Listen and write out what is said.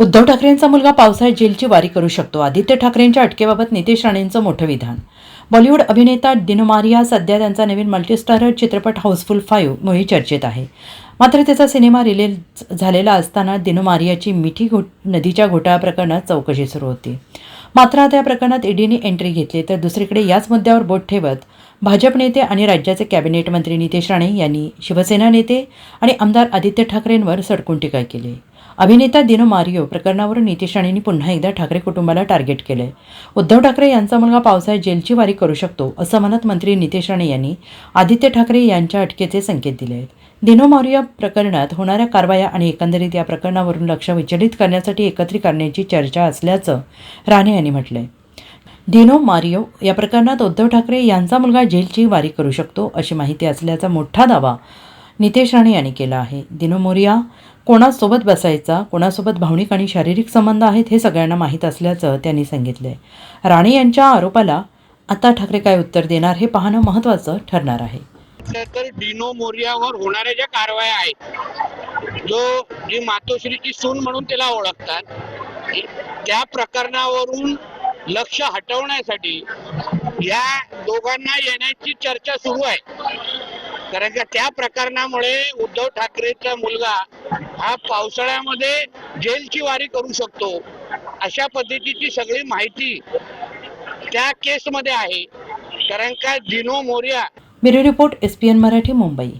उद्धव ठाकरेंचा मुलगा पावसाळ्यात जेलची वारी करू शकतो. आदित्य ठाकरेंच्या अटकेबाबत नितेश राणेंचं मोठं विधान. बॉलिवूड अभिनेता दिनमारिया सध्या त्यांचा नवीन मल्टीस्टारर चित्रपट हाऊसफुल फाईव्ह मुळे चर्चेत आहे. मात्र त्याचा सिनेमा रिलीज झालेला असताना दिनोमारियाची मिठी घोट नदीच्या घोटाळा प्रकरणात चौकशी सुरू होती. मात्र आता या प्रकरणात ईडीने एंट्री घेतली तर दुसरीकडे याच मुद्द्यावर बोट ठेवत भाजप नेते आणि राज्याचे कॅबिनेट मंत्री नितेश राणे यांनी शिवसेना नेते आणि आमदार आदित्य ठाकरेंवर सडकून टीका केली. अभिनेता दिनो मारियो प्रकरणावरून नितेश राणेंनी पुन्हा एकदा ठाकरे कुटुंबाला टार्गेट केले उद्धव ठाकरे यांचा मुलगा पावसाळ्यात जेलची वारी करू शकतो असं म्हणत मंत्री नितेश राणे यांनी आदित्य ठाकरे यांच्या अटकेचे संकेत दिले आहेत दिनो मारिया प्रकरणात होणाऱ्या कारवाया आणि एकंदरीत या प्रकरणावरून लक्ष विचलित करण्यासाठी एकत्रित करण्याची चर्चा असल्याचं राणे यांनी म्हटलंय. दिनो मारियो या प्रकरणात उद्धव ठाकरे यांचा मुलगा जेलची वारी करू शकतो अशी माहिती असल्याचा मोठा दावा नितेश राणे यांनी केला आहे. दिनो मोरिया कोणासोबत बसायचा कोणासोबत भावनिक आणि शारीरिक संबंध आहेत हे सगळ्यांना माहीत असल्याचं त्यांनी सांगितलंय. राणे यांच्या आरोपाला आता ठाकरे काय उत्तर देणार हे पाहणं महत्वाचं ठरणार आहे. तर डिनो मोरियावर होणाऱ्या ज्या कारवाया आहेत जो जी मातोश्रीची सून म्हणून त्याला ओळखतात त्या प्रकरणावरून लक्ष हटवण्यासाठी या दोघांना येण्याची चर्चा सुरू आहे. कारण का त्या प्रकरणामुळे उद्धव ठाकरेचा मुलगा हा पावसाळ्यामध्ये जेलची वारी करू शकतो अशा पद्धतीची सगळी माहिती त्या केसमध्ये आहे. कारण का Dino Moria bureau report S P N Marathi Mumbai.